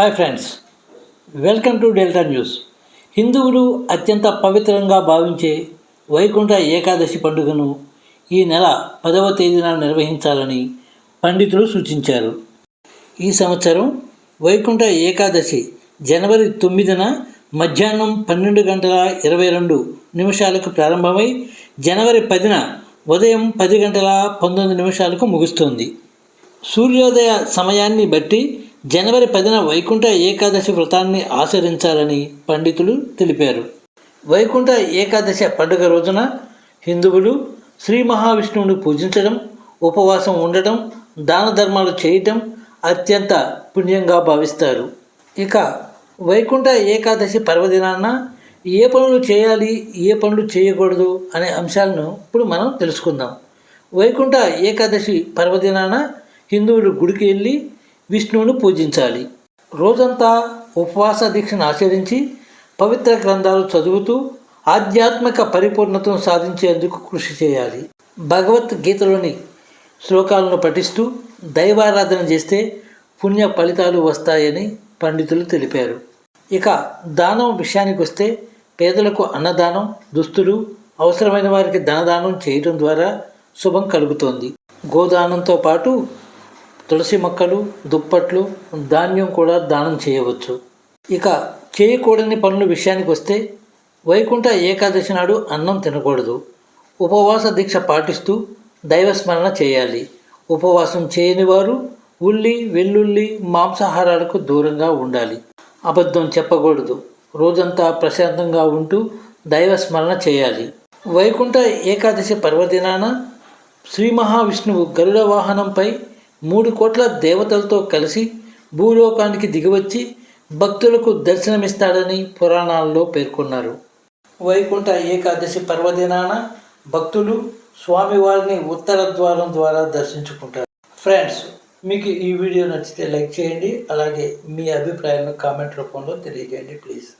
Hi friends welcome to Delta News హిందువులు అత్యంత పవిత్రంగా భావించే వైకుంఠ ఏకాదశి పండుగను ఈ నెల పదవ తేదీన నిర్వహించాలని పండితులు సూచించారు. ఈ సంవత్సరం వైకుంఠ ఏకాదశి జనవరి తొమ్మిదిన మధ్యాహ్నం పన్నెండు గంటల ఇరవై రెండు నిమిషాలకు ప్రారంభమై జనవరి పదిన ఉదయం పది గంటల పంతొమ్మిది నిమిషాలకు ముగుస్తుంది. సూర్యోదయ సమయాన్ని బట్టి జనవరి పదిన వైకుంఠ ఏకాదశి వ్రతాన్ని ఆచరించాలని పండితులు తెలిపారు. వైకుంఠ ఏకాదశి పండుగ రోజున హిందువులు శ్రీ మహావిష్ణువుని పూజించడం ఉపవాసం ఉండటం దాన ధర్మాలు చేయటం అత్యంత పుణ్యంగా భావిస్తారు. ఇక వైకుంఠ ఏకాదశి పర్వదినాన ఏ పనులు చేయాలి ఏ పనులు చేయకూడదు అనే అంశాలను ఇప్పుడు మనం తెలుసుకుందాం. వైకుంఠ ఏకాదశి పర్వదినాన హిందువులు గుడికి వెళ్ళి విష్ణువును పూజించాలి. రోజంతా ఉపవాస దీక్షను ఆచరించి పవిత్ర గ్రంథాలు చదువుతూ ఆధ్యాత్మిక పరిపూర్ణతను సాధించేందుకు కృషి చేయాలి. భగవద్గీతలోని శ్లోకాలను పఠిస్తూ దైవారాధన చేస్తే పుణ్య ఫలితాలు వస్తాయని పండితులు తెలిపారు. ఇక దానం విషయానికి వస్తే పేదలకు అన్నదానం దుస్తులు అవసరమైన వారికి ధనదానం చేయటం ద్వారా శుభం కలుగుతోంది. గోదానంతో పాటు తులసి మొక్కలు దుప్పట్లు ధాన్యం కూడా దానం చేయవచ్చు. ఇక చేయకూడని పనుల విషయానికి వస్తే వైకుంఠ ఏకాదశి నాడు అన్నం తినకూడదు. ఉపవాస దీక్ష పాటిస్తూ దైవస్మరణ చేయాలి. ఉపవాసం చేయని వారు ఉల్లి వెల్లుల్లి మాంసాహారాలకు దూరంగా ఉండాలి. అబద్ధం చెప్పకూడదు. రోజంతా ప్రశాంతంగా ఉంటూ దైవస్మరణ చేయాలి. వైకుంఠ ఏకాదశి పర్వదినాన శ్రీ మహావిష్ణువు గరుడ వాహనంపై మూడు కోట్ల దేవతలతో కలిసి భూలోకానికి దిగివచ్చి భక్తులకు దర్శనమిస్తాడని పురాణాల్లో పేర్కొన్నారు. వైకుంఠ ఏకాదశి పర్వదినాన భక్తులు స్వామివారిని ఉత్తర ద్వారం ద్వారా దర్శించుకుంటారు. ఫ్రెండ్స్ మీకు ఈ వీడియో నచ్చితే లైక్ చేయండి అలాగే మీ అభిప్రాయాలను కామెంట్ రూపంలో తెలియజేయండి ప్లీజ్.